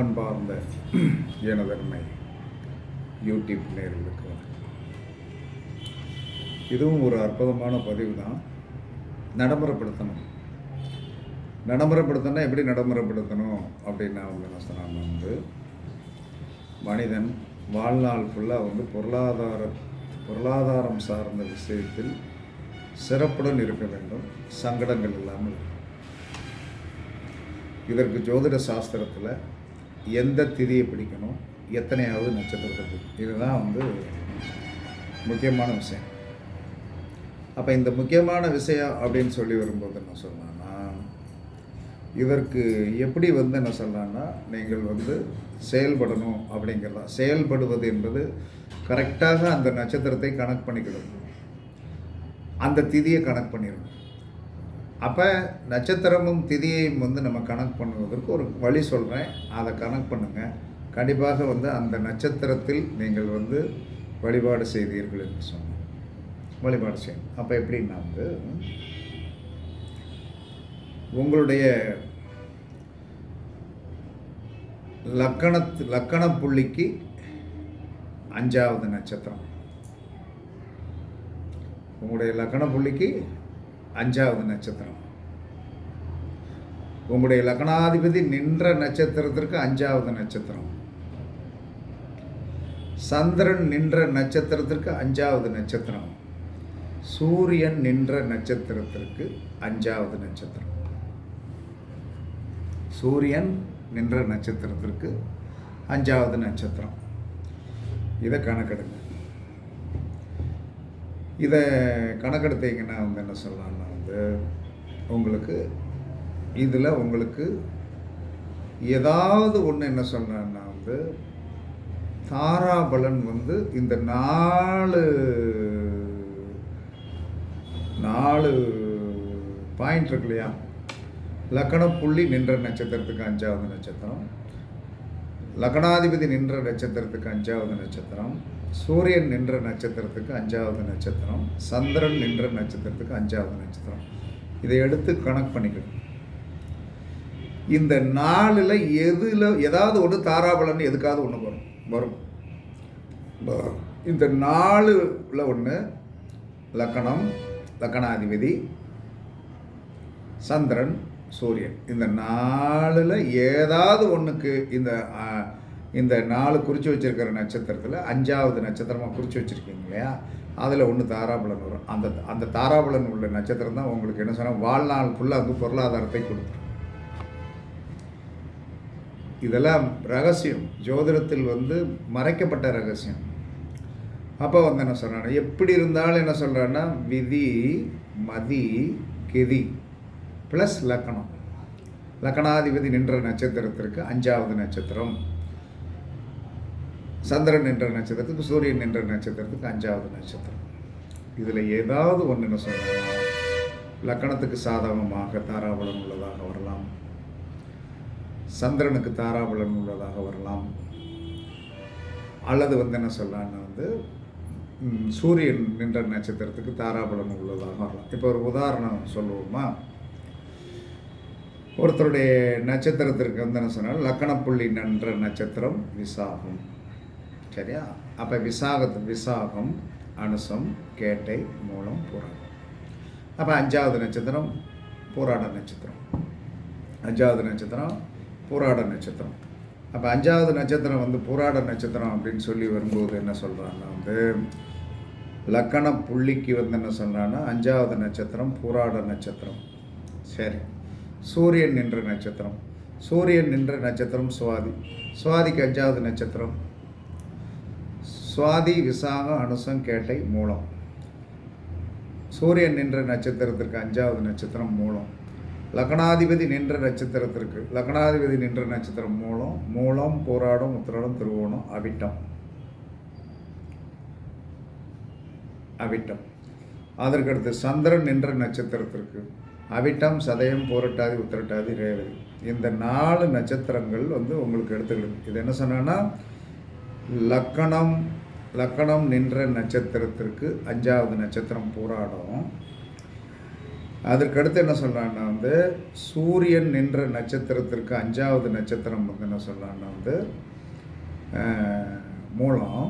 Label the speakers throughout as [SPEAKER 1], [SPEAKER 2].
[SPEAKER 1] அன்பார்ந்த எனதன்மை யூடியூப் நேர்களுக்கு இதுவும் ஒரு அற்புதமான பதிவு தான். நடைமுறைப்படுத்தணும். நடைமுறைப்படுத்தினா எப்படி நடைமுறைப்படுத்தணும் அப்படின்னு அவங்க என்ன சொன்னாங்க வந்து மனிதன் வாழ்நாள் ஃபுல்லாக வந்து பொருளாதார பொருளாதாரம் சார்ந்த விஷயத்தில் சிறப்புடன் இருக்க வேண்டும். சங்கடங்கள் இல்லாமல் இதற்கு ஜோதிட சாஸ்திரத்தில் எந்த திதியை பிடிக்கணும்? எத்தனையாவது நட்சத்திரத்தை இதுதான் வந்து முக்கியமான விஷயம். அப்போ இந்த முக்கியமான விஷயம் அப்படின்னு சொல்லி வரும்போது என்ன சொல்லலாம்னா இதற்கு எப்படி வந்து என்ன சொல்லலாம்னா நீங்கள் வந்து செயல்படணும் அப்படிங்கிறதா. செயல்படுவது என்பது கரெக்டாக அந்த நட்சத்திரத்தை கணக்கு பண்ணிக்கிடணும் அந்த திதியை கணக்கு பண்ணிடணும் அப்போ நட்சத்திரமும் திதியையும் வந்து நம்ம கணக்கு பண்ணுவதற்கு ஒரு வழி சொல்கிறேன் அதை கணக்கு பண்ணுங்கள் கண்டிப்பாக வந்து அந்த நட்சத்திரத்தில் நீங்கள் வந்து வழிபாடு செய்தீர்கள் என்று சொன்னேன். வழிபாடு செய்யணும் அப்போ எப்படின்னா வந்து உங்களுடைய லக்கணத்து லக்கண புள்ளிக்கு அஞ்சாவது நட்சத்திரம். உங்களுடைய லக்கண புள்ளிக்கு அஞ்சாவது நட்சத்திரம். உங்களுடைய லக்னாதிபதி நின்ற நட்சத்திரத்திற்கு அஞ்சாவது நட்சத்திரம். சந்திரன் நின்ற நட்சத்திரத்திற்கு அஞ்சாவது நட்சத்திரம். சூரியன் நின்ற நட்சத்திரத்திற்கு அஞ்சாவது நட்சத்திரம். சூரியன் நின்ற நட்சத்திரத்திற்கு அஞ்சாவது நட்சத்திரம். இதை கணக்கெடுங்க. இதை கணக்கெடுத்தீங்கன்னா வந்து என்ன சொல்லலாம்னா வந்து உங்களுக்கு இதில் உங்களுக்கு ஏதாவது ஒன்று என்ன சொல்கிறேன்னா வந்து தாராபலன் வந்து இந்த நாலு நாலு பாயிண்ட் இருக்கு இல்லையா? லக்கண புள்ளி நின்ற நட்சத்திரத்துக்கு அஞ்சாவது நட்சத்திரம். லக்னாதிபதி நின்ற நட்சத்திரத்துக்கு அஞ்சாவது நட்சத்திரம். சூரியன் நின்ற நட்சத்திரத்துக்கு அஞ்சாவது நட்சத்திரம் சந்திரன் நின்ற நட்சத்திரத்துக்கு அஞ்சாவது நட்சத்திரம். இதை எடுத்து கணக்கு பண்ணிக்கணும். இந்த நாளில் எதில் ஏதாவது ஒன்று தாராபலன் எதுக்காவது ஒன்று வரும் வரும். இந்த நாளில் ஒன்று லக்கணம் லக்கணாதிபதி சந்திரன் சூரியன். இந்த நாளில் ஏதாவது ஒன்றுக்கு இந்த இந்த நாலு குறித்து வச்சுருக்கிற நட்சத்திரத்தில் அஞ்சாவது நட்சத்திரமாக குறித்து வச்சுருக்கீங்க இல்லையா? அதில் ஒன்று தாராபலன் வரும். அந்த அந்த தாராபலன் உள்ள நட்சத்திரம் தான் உங்களுக்கு என்ன சொன்னால் வாழ்நாள் ஃபுல்லாக வந்து பொருளாதாரத்தை கொடுத்துரும் இதெல்லாம் ரகசியம். ஜோதிடத்தில் வந்து மறைக்கப்பட்ட ரகசியம். அப்போ வந்து என்ன சொல்கிறாங்க எப்படி இருந்தாலும் என்ன சொல்கிறான்னா விதி மதி கெதி ப்ளஸ் லக்கணம். லக்கணாதிபதி நின்ற நட்சத்திரத்திற்கு அஞ்சாவது நட்சத்திரம். சந்திரன் நின்ற நட்சத்திரத்துக்கு சூரியன் நின்ற நட்சத்திரத்துக்கு அஞ்சாவது நட்சத்திரம். இதில் ஏதாவது ஒன்று என்ன சொல்லலாம் லக்கணத்துக்கு சாதகமாக தாராபலம் உள்ளதாக வரலாம். சந்திரனுக்கு தாராபலன் உள்ளதாக வரலாம். அல்லது வந்து என்ன சொல்லலாம்னா வந்து சூரியன் நின்ற நட்சத்திரத்துக்கு தாராபலன் உள்ளதாக வரலாம். இப்போ ஒரு உதாரணம் சொல்லுவோமா? ஒருத்தருடைய நட்சத்திரத்திற்கு வந்து என்ன சொன்னால் லக்கணப்புள்ளி நின்ற நட்சத்திரம் விசாகம். சரியா? அப்போ விசாகத்து விசாகம் அனுசம் கேட்டை மூலம் புறம் அப்போ அஞ்சாவது நட்சத்திரம் பூராட நட்சத்திரம். அஞ்சாவது நட்சத்திரம் பூராட நட்சத்திரம். அப்போ அஞ்சாவது நட்சத்திரம் வந்து பூராட நட்சத்திரம் அப்படின்னு சொல்லி வரும்போது என்ன சொல்கிறாங்கன்னா வந்து லக்கண புள்ளிக்கு வந்து என்ன சொல்கிறான்னா அஞ்சாவது நட்சத்திரம் பூராட நட்சத்திரம். சரி. சூரியன் நின்ற நட்சத்திரம். சூரியன் நின்ற நட்சத்திரம் சுவாதி. சுவாதிக்கு அஞ்சாவது நட்சத்திரம். சுவாதி விசாக அனுசம் கேட்டை மூலம். சூரியன் நின்ற நட்சத்திரத்திற்கு அஞ்சாவது நட்சத்திரம் மூலம். லக்னாதிபதி நின்ற நட்சத்திரத்திற்கு லக்னாதிபதி நின்ற நட்சத்திரம் மூலம் மூலம் போராடும் உத்திராடம் திருவோணம் அவிட்டம். அவிட்டம். அதற்கடுத்து சந்திரன் நின்ற நட்சத்திரத்திற்கு அவிட்டம் சதயம் போரட்டாதி உத்திரட்டாதி ரேவதி. இந்த நாலு நட்சத்திரங்கள் வந்து உங்களுக்கு எடுத்துக்கிடுது. இது என்ன சொன்னேன்னா லக்கணம் லக்கணம் நின்ற நட்சத்திரத்திற்கு அஞ்சாவது நட்சத்திரம் போராடும். அதற்கடுத்து என்ன சொல்கிறான்னா வந்து சூரியன் நின்ற நட்சத்திரத்திற்கு அஞ்சாவது நட்சத்திரம் வந்து என்ன சொல்கிறான்னா வந்து மூலம்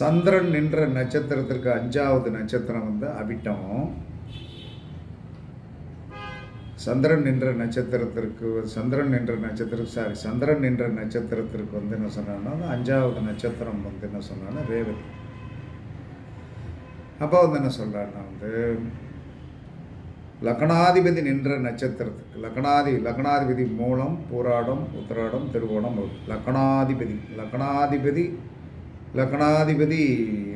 [SPEAKER 1] சந்திரன் நின்ற நட்சத்திரத்திற்கு அஞ்சாவது நட்சத்திரம் வந்து அவிட்டம். சந்திரன் நின்ற நட்சத்திரத்திற்கு சந்திரன் நின்ற நட்சத்திரம் சாரி சந்திரன் நின்ற நட்சத்திரத்திற்கு வந்து என்ன சொன்னான்னா அஞ்சாவது நட்சத்திரம் வந்து என்ன சொன்னான்னா ரேவதி. அப்போ வந்து என்ன சொல்கிறாருன்னா வந்து லக்னாதிபதி நின்ற நட்சத்திரத்துக்கு லக்னாதி லக்னாதிபதி மூலம் பூராடம் உத்திராடம் திருவோணம் லக்னாதிபதி லக்னாதிபதி லக்னாதிபதி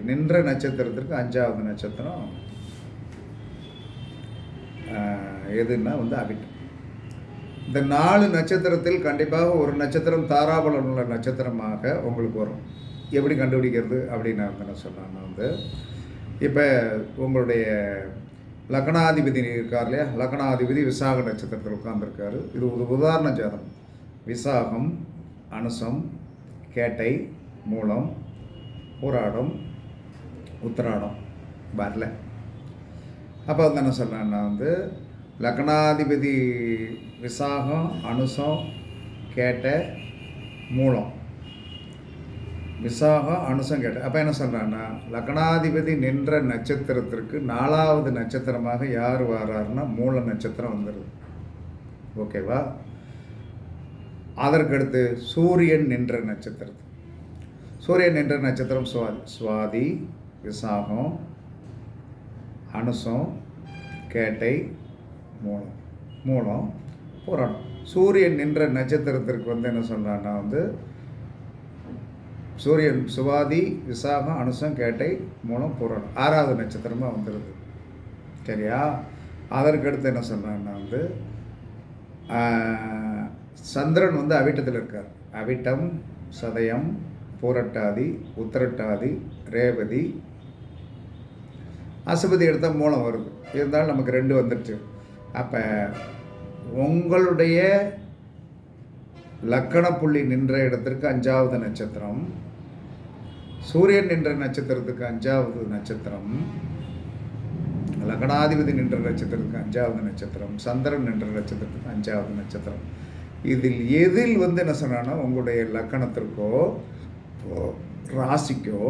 [SPEAKER 1] நின்ற நட்சத்திரத்திற்கு அஞ்சாவது நட்சத்திரம் எதுன்னா வந்து அவிட்டம் இந்த நாலு நட்சத்திரத்தில் கண்டிப்பாக ஒரு நட்சத்திரம் தாராபலம் உள்ள நட்சத்திரமாக உங்களுக்கு வரும். எப்படி கண்டுபிடிக்கிறது அப்படின்னு நான் என்ன சொன்னேன்னா வந்து இப்போ உங்களுடைய லக்னாதிபதி இருக்கார் இல்லையா? லக்னாதிபதி விசாக நட்சத்திரத்தில் உட்கார்ந்துருக்காரு. இது ஒரு உதாரண ஜாதகம். விசாகம் அனுசம் கேட்டை மூலம் போராடம் உத்திராடம். வரல. அப்போ வந்து என்ன சொல்கிறேன்னா வந்து லக்னாதிபதி விசாகம் அனுசம் கேட்ட மூலம். விசாகம் அனுசம் கேட்ட. அப்போ என்ன சொல்கிறான்னா லக்னாதிபதி நின்ற நட்சத்திரத்திற்கு நாலாவது நட்சத்திரமாக யார் வர்றாருன்னா மூல நட்சத்திரம் வந்துடுது ஓகேவா? அதற்கடுத்து சூரியன் நின்ற நட்சத்திரத்து சூரியன் நின்ற நட்சத்திரம் சுவாதி சுவாதி விசாகம் அனுசம் கேட்டை மூலம் மூலம் புராணம் சூரியன் நின்ற நட்சத்திரத்திற்கு வந்து என்ன சொல்கிறான்னா வந்து சூரியன் சுவாதி விசாகம் அனுசம் கேட்டை மூலம் புராணம் ஆறாவது நட்சத்திரமாக வந்துடுது சரியா? அதற்கடுத்து என்ன சொல்கிறான்னா வந்து சந்திரன் வந்து அவிட்டத்தில் இருக்கார். அவிட்டம் சதயம் பூரட்டாதி உத்திரட்டாதி ரேவதி. அசுபதி எடுத்தால் மூலம் வருது. இருந்தாலும் நமக்கு ரெண்டு வந்துடுச்சு அப்போ உங்களுடைய லக்கண புள்ளி நின்ற இடத்திற்கு அஞ்சாவது நட்சத்திரம் சூரியன் நின்ற நட்சத்திரத்துக்கு அஞ்சாவது நட்சத்திரம் லக்னாதிபதி நின்ற நட்சத்திரத்துக்கு அஞ்சாவது நட்சத்திரம் சந்திரன் நின்ற நட்சத்திரத்துக்கு அஞ்சாவது நட்சத்திரம். இதில் எதில் வந்து என்ன சொன்னான்னா உங்களுடைய லக்கணத்திற்கோ ராசிக்கோ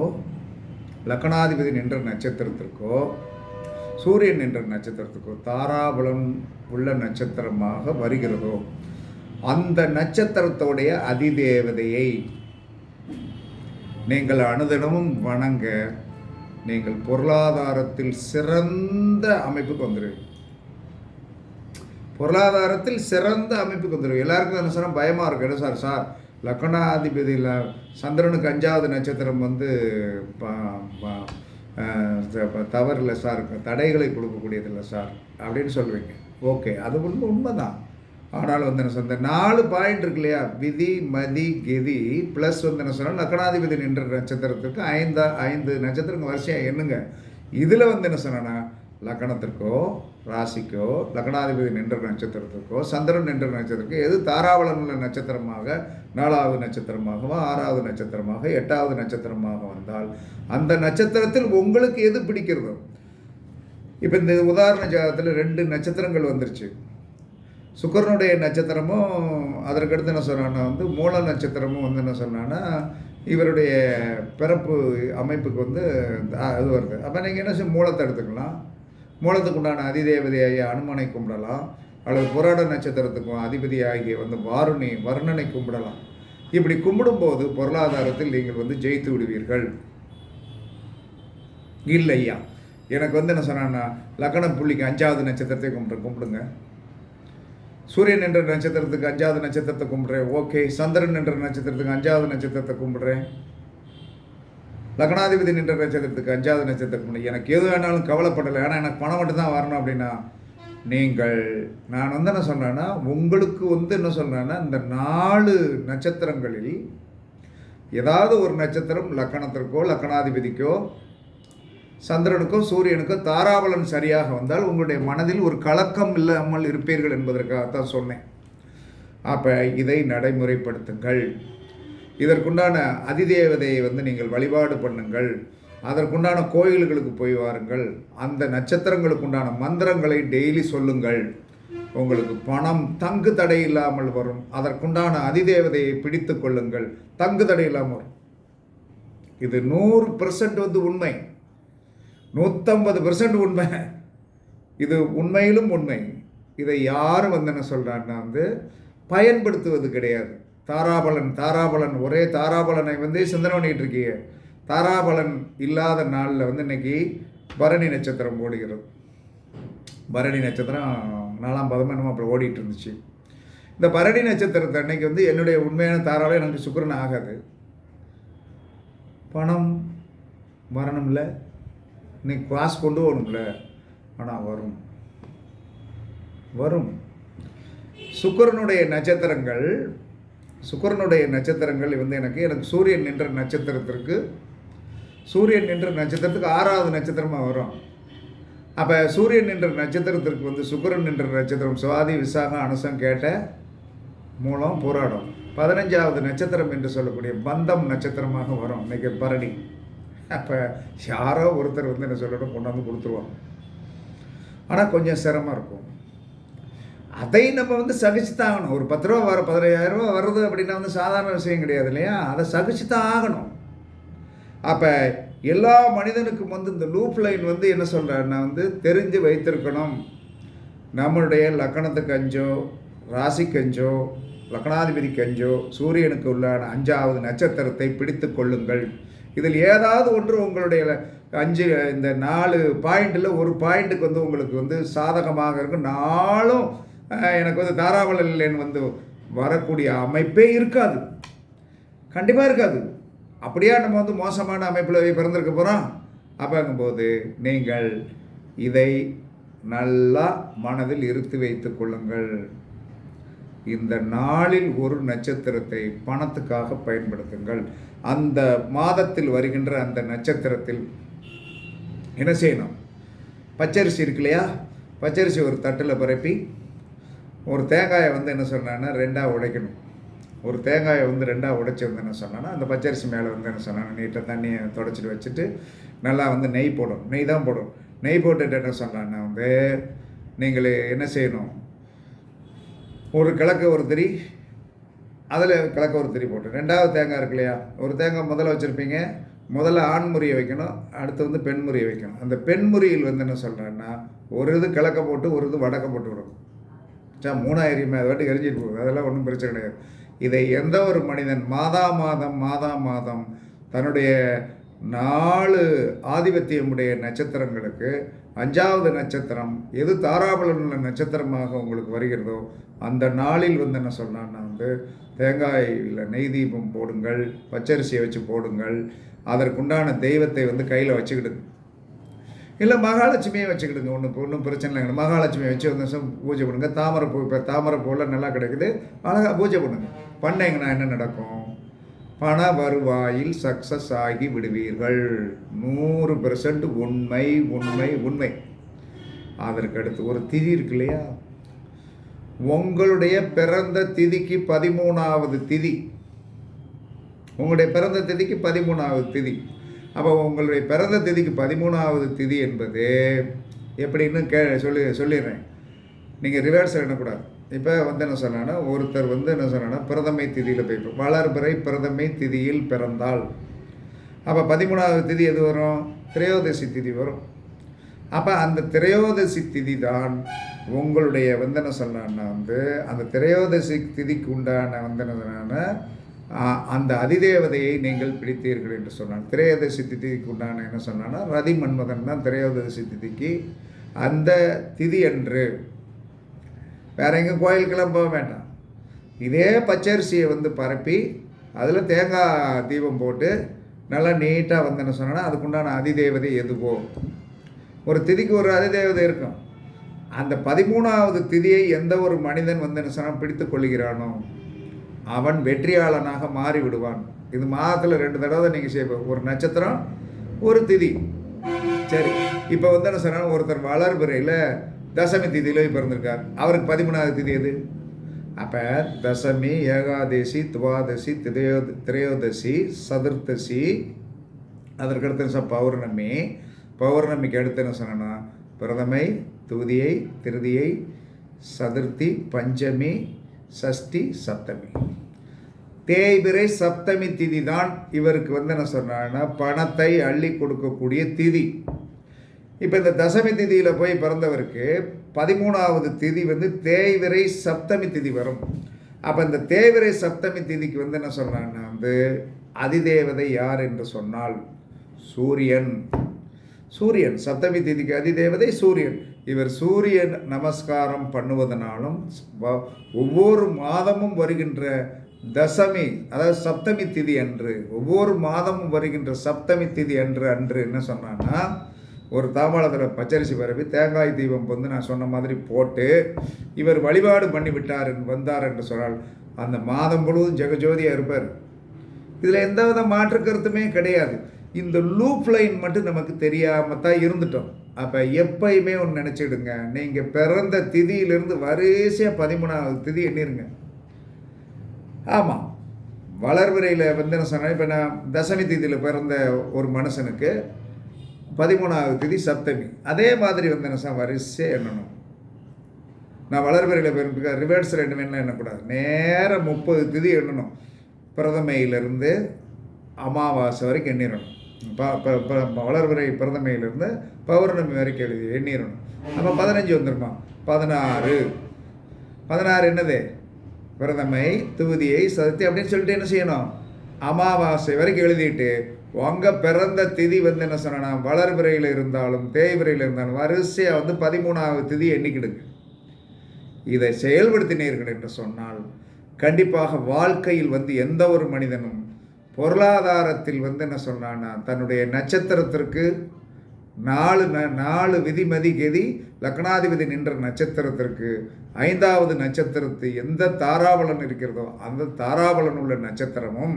[SPEAKER 1] லக்னாதிபதி நின்ற நட்சத்திரத்திற்கோ சூரியன் என்ற நட்சத்திரத்துக்கோ தாராபலம் உள்ள நட்சத்திரமாக வருகிறதோ அந்த நட்சத்திரத்தோடைய அதிதேவதையை நீங்கள் அனுதினமும் வணங்க நீங்கள் பொருளாதாரத்தில் சிறந்த அமைப்புக்கு வந்துடுவீங்க பொருளாதாரத்தில் சிறந்த அமைப்புக்கு வந்துடும் எல்லாருக்கும் என்ன சார்? பயமாக இருக்கு. என்ன சார்? சார் லக்னாதிபதியில் சந்திரனுக்கு அஞ்சாவது நட்சத்திரம் வந்து தவறு இல்லை சார் தடைகளை கொடுக்கக்கூடியதில்லை சார் அப்படின்னு சொல்லுவீங்க. ஓகே அது உண்மை உண்மைதான். ஆனால் வந்து என்ன சொன்ன நாலு பாயிண்ட் இருக்கு இல்லையா? விதி மதி கெதி ப்ளஸ் வந்து என்ன சொன்னால் லக்னாதிபதி நின்ற நட்சத்திரத்துக்கு ஐந்தா ஐந்து நட்சத்திரங்க வரிசையாக என்னங்க இதில் வந்து என்ன சொன்னேன்னா லக்கணத்திற்கோ ராசிக்கோ லக்னாதிபதி நின்ற நட்சத்திரத்திற்கோ சந்திரன் நின்ற நட்சத்திரத்துக்கோ எது தாராவளம் உள்ள நட்சத்திரமாக நாலாவது நட்சத்திரமாகவோ ஆறாவது நட்சத்திரமாக எட்டாவது நட்சத்திரமாக வந்தால் அந்த நட்சத்திரத்தில் உங்களுக்கு எது பிடிக்கிறதோ? இப்போ இந்த உதாரண ஜாதகத்தில் ரெண்டு நட்சத்திரங்கள் வந்துருச்சு. சுக்கரனுடைய நட்சத்திரமும் அதற்கடுத்து என்ன சொன்னான்னா வந்து மூல நட்சத்திரமும் வந்து என்ன சொன்னான்னா இவருடைய பிறப்பு அமைப்புக்கு வந்து அ- அது வருது. அப்போ நீங்கள் என்ன செய்ய மூலத்தை எடுத்துக்கலாம். மூலத்துக்குண்டான அதிதேவதையாகிய அனுமனை கும்பிடலாம். அல்லது புராட நட்சத்திரத்துக்கும் அதிபதியாகிய வந்து வாருணி வர்ணனை கும்பிடலாம். இப்படி கும்பிடும்போது பொருளாதாரத்தில் நீங்கள் வந்து ஜெயித்து விடுவீர்கள். இல்லையா? எனக்கு வந்து என்ன சொன்னான்னா லக்கணம் புள்ளிக்கு அஞ்சாவது நட்சத்திரத்தை கும்பிட்டு கும்பிடுங்க. சூரியன் என்ற நட்சத்திரத்துக்கு அஞ்சாவது நட்சத்திரத்தை கும்பிட்றேன். ஓகே. சந்திரன் என்ற நட்சத்திரத்துக்கு அஞ்சாவது நட்சத்திரத்தை கும்பிட்றேன். லக்னாதிபதி நின்ற நட்சத்திரத்துக்கு அஞ்சாவது நட்சத்திரத்துக்கு கும்பிடு. எனக்கு எது வேணாலும் கவலைப்படலை ஏன்னா எனக்கு பணம் மட்டும் தான் வரணும் அப்படின்னா நீங்கள் நான் வந்து என்ன சொன்னேன்னா உங்களுக்கு வந்து என்ன சொல்கிறேன்னா இந்த நாலு நட்சத்திரங்களில் ஏதாவது ஒரு நட்சத்திரம் லக்கணத்திற்கோ லக்கணாதிபதிக்கோ சந்திரனுக்கோ சூரியனுக்கோ தாராபலன் சரியாக வந்தால் உங்களுடைய மனதில் ஒரு கலக்கம் இல்லாமல் இருப்பீர்கள் என்பதற்காகத்தான் சொன்னேன் அப்போ இதை நடைமுறைப்படுத்துங்கள் இதற்குண்டான அதிதேவதையை வந்து நீங்கள் வழிபாடு பண்ணுங்கள். அதற்குண்டான கோயில்களுக்கு போய் வாருங்கள். அந்த நட்சத்திரங்களுக்கு உண்டான மந்திரங்களை டெய்லி சொல்லுங்கள். உங்களுக்கு பணம் தங்கு தடை இல்லாமல் வரும். அதற்குண்டான அதிதேவதையை பிடித்து கொள்ளுங்கள். தங்கு தடை இல்லாமல் வரும். இது நூறு பெர்சன்ட் வந்து உண்மை. நூற்றம்பது பெர்சன்ட் உண்மை. இது உண்மையிலும் உண்மை. இதை யாரும் வந்து என்ன சொல்கிறாங்கன்னா வந்து பயன்படுத்துவது கிடையாது. தாராபலன் தாராபலன். ஒரே தாராபலனை வந்து சிந்தனை பண்ணிகிட்டு இருக்கீங்க. தாராபலன் இல்லாத நாளில் வந்து இன்னைக்கு பரணி நட்சத்திரம் ஓடுகிறது. பரணி நட்சத்திரம் நாலாம் பதமாக என்னமோ அப்புறம் ஓடிட்டு இருந்துச்சு. இந்த பரணி நட்சத்திரத்தை அன்னைக்கு வந்து என்னுடைய உண்மையான தாராவில் எனக்கு சுக்கிரன் ஆகாது. பணம் வரணும்ல. இன்னைக்கு காசு கொண்டு வரணும்ல ஆனால் வரும். வரும். சுக்கரனுடைய நட்சத்திரங்கள் சுக்கிரனுடைய நட்சத்திரங்கள் வந்து எனக்கு எனக்கு சூரியன் நின்ற நட்சத்திரத்திற்கு சூரியன் நின்ற நட்சத்திரத்துக்கு ஆறாவது நட்சத்திரமாக வரும். அப்போ சூரியன் நின்ற நட்சத்திரத்திற்கு வந்து சுக்கிரன் நின்ற நட்சத்திரம் சுவாதி விசாகம் அனுசம் கேட்ட மூலம் போராடும். பதினஞ்சாவது நட்சத்திரம் என்று சொல்லக்கூடிய பந்தம் நட்சத்திரமாக வரும். இன்றைக்கி பரணி. அப்போ யாரோ ஒருத்தர் வந்து என்ன சொல்லணும் கொண்டாந்து கொடுத்துருவாங்க. ஆனால் கொஞ்சம் சிரமம் இருக்கும். அதை நம்ம வந்து சகிச்சு தான் ஆகணும். ஒரு பத்து ரூபா வர பதினையாயிரம் ரூபா வருது அப்படின்னா வந்து சாதாரண விஷயம் கிடையாது இல்லையா? அதை சகிச்சு தான் ஆகணும். அப்போ எல்லா மனிதனுக்கும் வந்து இந்த லூப் லைன் வந்து என்ன சொல்கிறேன்னா வந்து தெரிஞ்சு வைத்திருக்கணும். நம்மளுடைய லக்கணத்துக்கு அஞ்சோ ராசிக்கு அஞ்சோ லக்னாதிபதிக்கு அஞ்சோ சூரியனுக்கு உள்ளான அஞ்சாவது நட்சத்திரத்தை பிடித்து கொள்ளுங்கள். இதில் ஏதாவது ஒன்று உங்களுடைய அஞ்சு இந்த நாலு பாயிண்டில் ஒரு பாயிண்ட்டுக்கு வந்து உங்களுக்கு வந்து சாதகமாக இருக்கும். நாளும் எனக்கு வந்து தாராவளன் வந்து வரக்கூடிய அமைப்பே இருக்காது. கண்டிப்பாக இருக்காது. அப்படியா நம்ம வந்து மோசமான அமைப்பில் பிறந்திருக்க போகிறோம் அப்போங்கும்போது நீங்கள் இதை நல்லா மனதில் இருத்து வைத்து கொள்ளுங்கள். இந்த நாளில் ஒரு நட்சத்திரத்தை பணத்துக்காக பயன்படுத்துங்கள். அந்த மாதத்தில் வருகின்ற அந்த நட்சத்திரத்தில் என்ன செய்யணும்? பச்சரிசி இருக்கு இல்லையா? பச்சரிசி ஒரு தட்டில் பரப்பி ஒரு தேங்காயை வந்து என்ன சொன்னான்னா ரெண்டாக உடைக்கணும். ஒரு தேங்காயை வந்து ரெண்டாக உடைச்சி வந்து என்ன சொன்னான்னா அந்த பச்சரிசி மேலே வந்து என்ன சொன்னான்னா நீட்டாக தண்ணியை தொடச்சிட்டு வச்சுட்டு நல்லா வந்து நெய் போடும் நெய் தான் போடும் நெய் போட்டுட்டு என்ன சொன்னான்னா வந்து நீங்கள் என்ன செய்யணும்? ஒரு கிழக்கு ஒரு திரி அதில் கிழக்கு ஒரு திரி போட்டு. ரெண்டாவது தேங்காய் இருக்கு இல்லையா? ஒரு தேங்காய் முதல்ல வச்சுருப்பீங்க. முதல்ல ஆண்முறியை வைக்கணும். அடுத்து வந்து பெண்முறியை வைக்கணும். அந்த பெண்முறியில் வந்து என்ன சொல்கிறேன்னா ஒரு இது கிழக்க போட்டு ஒரு இது வடக்க போட்டு விடணும். சா மூணாயிரமே அதை வாட்டி எரிஞ்சிட்டு போகுது அதெல்லாம் ஒன்றும் பிரச்சனை கிடையாது. இதை எந்த ஒரு மனிதன் மாதா மாதம் மாதா மாதம் தன்னுடைய நாலு ஆதிபத்தியமுடைய நட்சத்திரங்களுக்கு அஞ்சாவது நட்சத்திரம் எது தாராபலன் உள்ள நட்சத்திரமாக உங்களுக்கு வருகிறதோ அந்த நாளில் வந்து என்ன சொன்னான்னா வந்து தேங்காயில் நெய் தீபம் போடுங்கள் பச்சரிசியை வச்சு போடுங்கள் அதற்குண்டான தெய்வத்தை வந்து கையில் வச்சுக்கிடுங்க இல்லை மகாலட்சுமியை வச்சுக்கிடுங்க ஒன்றும் ஒன்றும் பிரச்சனை இல்லைங்க மகாலட்சுமியை வச்சு ஒரு நிமிஷம் பூஜை பண்ணுங்க. தாமரை பூ இப்போ தாமரை பூவில் நல்லா கிடைக்குது. அழகாக பூஜை பண்ணுங்க. பண்ணீங்கன்னா என்ன நடக்கும்? பண வருவாயில் சக்ஸஸ் ஆகி விடுவீர்கள். நூறு பெர்சன்ட் உண்மை உண்மை உண்மை. அதற்கு அடுத்து ஒரு திதி இருக்கு இல்லையா? உங்களுடைய பிறந்த திதிக்கு பதிமூணாவது திதி. உங்களுடைய பிறந்த திதிக்கு பதிமூணாவது திதி. அப்போ உங்களுடைய பிறந்த திதிக்கு பதிமூணாவது திதி என்பது எப்படின்னு கே சொல்லி சொல்லிடுறேன். நீங்கள் ரிவர்ஸ் எண்ணக்கூடாது இப்போ வந்து என்ன சொன்னான்னா ஒருத்தர் வந்து என்ன சொன்னான்னா பிரதமை திதியில் போய் வளர்பிறை பிரதமை திதியில் பிறந்தால் அப்போ பதிமூணாவது திதி எது வரும்? திரையோதசி திதி வரும். அப்போ அந்த திரையோதசி திதி தான் உங்களுடைய வந்து என்ன சொன்னான்னா வந்து அந்த திரையோதசி திதிக்கு உண்டான வந்து என்ன சொன்னான்னா அந்த அதிதேவதையை நீங்கள் பிடித்தீர்கள் என்று சொன்னான். திரையோதசி திதிக்கு உண்டான என்ன சொன்னான்னா ரதி மன்மதன் தான் திரையோதசி திதிக்கு அந்த திதி அன்று வேற எங்கேயும் கோயிலுக்கெல்லாம் போக வேண்டாம். இதே பச்சரிசியை வந்து பரப்பி அதில் தேங்காய் தீபம் போட்டு நல்லா நீட்டாக வந்து என்ன சொன்னால் அதுக்குண்டான அதிதேவதை எதுவோ. ஒரு திதிக்கு ஒரு அதிதேவதை இருக்கும். அந்த பதிமூணாவது திதியை எந்த ஒரு மனிதன் வந்து என்ன சொன்னால் பிடித்து கொள்கிறானோ அவன் வெற்றியாளனாக மாறி விடுவான் இது மாதத்தில் ரெண்டு தடவை நீங்கள் செய்ய ஒரு நட்சத்திரம் ஒரு திதி. சரி இப்போ வந்து என்ன சொன்னால் ஒருத்தர் வளர்பிறையில் தசமி திதியில் பிறந்திருக்கார். அவருக்கு பதிமூணாவது திதி எது? அப்போ தசமி ஏகாதசி துவாதசி திரையோ திரையோதசி சதுர்த்தசி அதற்கு அடுத்து என்ன பௌர்ணமி. பௌர்ணமிக்கு அடுத்து என்ன சொன்னேன்னா பிரதமை துதியை திருதியை சதுர்த்தி பஞ்சமி சஷ்டி சப்தமி. தேய்பிரை சப்தமி திதி தான் இவருக்கு வந்து என்ன சொன்னாங்கன்னா பணத்தை அள்ளி கொடுக்கக்கூடிய திதி. இப்போ இந்த தசமி திதியில் போய் பிறந்தவருக்கு பதிமூணாவது திதி வந்து தேய்விரை சப்தமி திதி வரும். அப்போ இந்த தேய்விரை சப்தமி திதிக்கு வந்து என்ன சொல்கிறாங்கன்னா வந்து அதிதேவதை யார் என்று சொன்னால் சூரியன். சூரியன் சப்தமி திதிக்கு அதிதேவதை சூரியன். இவர் சூரியன் நமஸ்காரம் பண்ணுவதனாலும் ஒவ்வொரு மாதமும் வருகின்ற தசமி அதாவது சப்தமி திதி அன்று ஒவ்வொரு மாதமும் வருகின்ற சப்தமி திதி அன்று அன்று என்ன சொன்னான்னா ஒரு தாம்பாளத்தில் பச்சரிசி பரப்பி தேங்காய் தீபம் வந்து நான் சொன்ன மாதிரி போட்டு இவர் வழிபாடு பண்ணி விட்டார் வந்தார் என்று சொன்னால் அந்த மாதம் முழுவதும் ஜெகஜோதியாக இருப்பார். இதில் எந்த வித மாற்று கருத்துமே கிடையாது. இந்த லூப் லைன் மட்டும் நமக்கு தெரியாமல் தான் இருந்துட்டோம். அப்போ எப்பயுமே ஒன்று நினச்சிடுங்க. நீங்கள் பிறந்த திதியிலிருந்து வரிசையாக பதிமூணாவது திதி எண்ணிருங்க. ஆமாம் வளர்விரையில் வந்து என்ன சொன்னேன். இப்போ நான் தசமி திதியில் பிறந்த ஒரு மனுஷனுக்கு பதிமூணாவது திதி சப்தமி. அதே மாதிரி வந்து என்ன வரிசையாக எண்ணணும். நான் வளர்பிறையில் பிறப்பிக்க ரிவர்ஸ் ரெண்டு வேணும் எண்ணக்கூடாது. நேராக முப்பது திதி எண்ணணும். பிரதமையிலிருந்து அமாவாசை வரைக்கும் எண்ணிடணும் ப ப ப- பிரதமையிலிருந்து பௌர்ணமி வரைக்கும் எழுதி எண்ணிடணும் நம்ம பதினஞ்சு வந்துருமா? பதினாறு. பதினாறு என்னது? பிரதமை துவதியை சதுர்த்தி அப்படின்னு சொல்லிட்டு என்ன செய்யணும்? அமாவாசை வரைக்கும் எழுதிட்டு உங்கள் பிறந்த திதி வந்து என்ன சொன்னா வளர்பிறையில் இருந்தாலும் தேய்பிறையில் இருந்தாலும் வரிசையாக வந்து பதிமூணாவது திதி எண்ணிக்கிடுங்க. இதை செயல்படுத்தினீர்கள் என்று சொன்னால் கண்டிப்பாக வாழ்க்கையில் வந்து எந்த ஒரு மனிதனும் பொருளாதாரத்தில் வந்து என்ன சொன்னான்னா தன்னுடைய நட்சத்திரத்திற்கு நாலு ந நாலு விதிமதி கெதி லக்னாதிபதி நின்ற நட்சத்திரத்திற்கு ஐந்தாவது நட்சத்திரத்து எந்த தாராபலன் இருக்கிறதோ அந்த தாராபலன் உள்ள நட்சத்திரமும்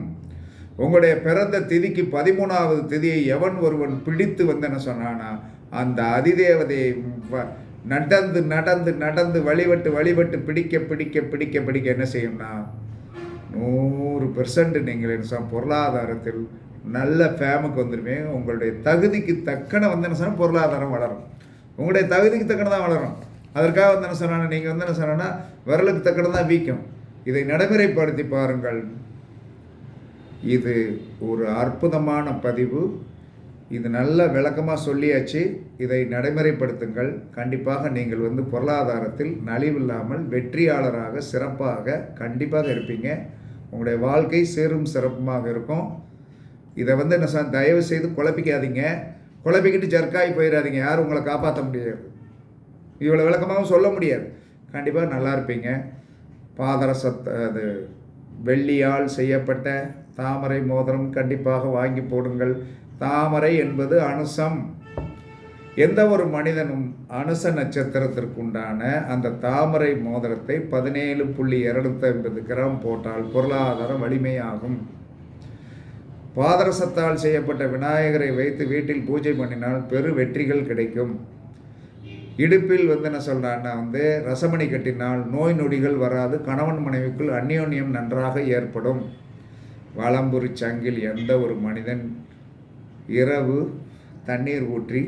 [SPEAKER 1] உங்களுடைய பிறந்த திதிக்கு பதிமூணாவது திதியை எவன் ஒருவன் பிடித்து வந்து என்ன சொன்னானா அந்த அதிதேவதையை வ- நடந்து நடந்து நடந்து வழிபட்டு வழிபட்டு பிடிக்க பிடிக்க பிடிக்க பிடிக்க என்ன செய்யும்னா நூறு பெர்சன்ட் நீங்கள் என்ன சொன்ன பொருளாதாரத்தில் நல்ல ஃபேமுக்கு வந்துடுமே உங்களுடைய தகுதிக்கு தக்கன வந்து என்ன சொன்னால் பொருளாதாரம் வளரும். உங்களுடைய தகுதிக்கு தக்கன தான் வளரும். அதற்காக வந்து என்ன சொன்னா நீங்கள் வந்து என்ன சொன்னா விரலுக்கு தக்கன தான் வீக்கம். இதை நடைமுறைப்படுத்தி பாருங்கள். இது ஒரு அற்புதமான பதிவு. இது நல்ல விளக்கமாக சொல்லியாச்சு. இதை நடைமுறைப்படுத்துங்கள். கண்டிப்பாக நீங்கள் வந்து பொருளாதாரத்தில் நலிவில்லாமல் வெற்றியாளராக சிறப்பாக கண்டிப்பாக இருப்பீங்க. உங்களுடைய வாழ்க்கை சேரும் சிறப்புமாக இருக்கும். இதை வந்து என்ன சார் தயவு செய்து குழப்பிக்காதீங்க. குழப்பிக்கிட்டு ஜர்க்காகி போயிடாதீங்க யாரும் உங்களை காப்பாற்ற முடியாது. இவ்வளோ விளக்கமாகவும் சொல்ல முடியாது. கண்டிப்பாக நல்லா இருப்பீங்க. பாதரசத் அது வெள்ளியால் செய்யப்பட்ட தாமரை மோதிரம் கண்டிப்பாக வாங்கி போடுங்கள். தாமரை என்பது அனுசம். எந்த ஒரு மனிதனும் அனுச நட்சத்திரத்திற்குண்டான அந்த தாமரை மோதிரத்தை பதினேழு புள்ளி இருநூத்தி ஐம்பது கிராம் போட்டால் பொருளாதாரம் வலிமையாகும். பாதரசத்தால் செய்யப்பட்ட விநாயகரை வைத்து வீட்டில் பூஜை பண்ணினால் பெரு வெற்றிகள் கிடைக்கும். இடுப்பில் வந்து என்ன சொல்கிறான்னா வந்து ரசமணி கட்டினால் நோய் நொடிகள் வராது கணவன் மனைவிக்குள் அந்யோன்யம் நன்றாக ஏற்படும். வளம்புரி சங்கில் எந்த ஒரு மனிதன் இரவு தண்ணீர் ஊற்றி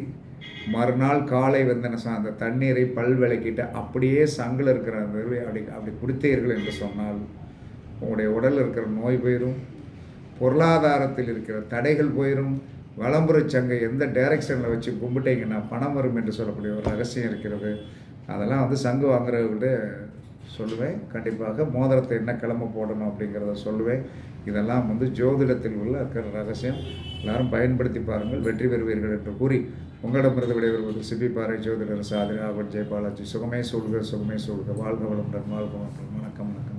[SPEAKER 1] மறுநாள் காலை வந்து என்ன அந்த தண்ணீரை பல் விளக்கிட்டு அப்படியே சங்கில் இருக்கிற அந்த அப்படி அப்படி குடித்தீர்கள் என்று சொன்னால் உங்களுடைய உடலில் இருக்கிற நோய் போயிடும் பொருளாதாரத்தில் இருக்கிற தடைகள் போயிடும் விளம்பர சங்கை எந்த டைரக்ஷனில் வச்சு கும்பிட்டீங்கன்னா பணம் வரும் என்று சொல்லக்கூடிய ஒரு ரகசியம் இருக்கிறது. அதெல்லாம் வந்து சங்கு வாங்குறவங்கள்ட்ட சொல்லுவேன். கண்டிப்பாக மோதிரத்தை என்ன கிளம்ப போடணும் அப்படிங்கிறத சொல்லுவேன். இதெல்லாம் வந்து ஜோதிடத்தில் உள்ள இருக்கிற ரகசியம். எல்லாரும் பயன்படுத்தி பாருங்கள். வெற்றி பெறுவீர்கள் என்று கூறி உங்களிடமிருந்து விடைபெறுவது சிபி பாறை ஜோதிடர் சாதிராவன் ஜெயபாலாஜி. சுகமே சொல்க சுகமே சொல்க வாழ்க வளமுடன் வாழ்க வளமுடன். வணக்கம்.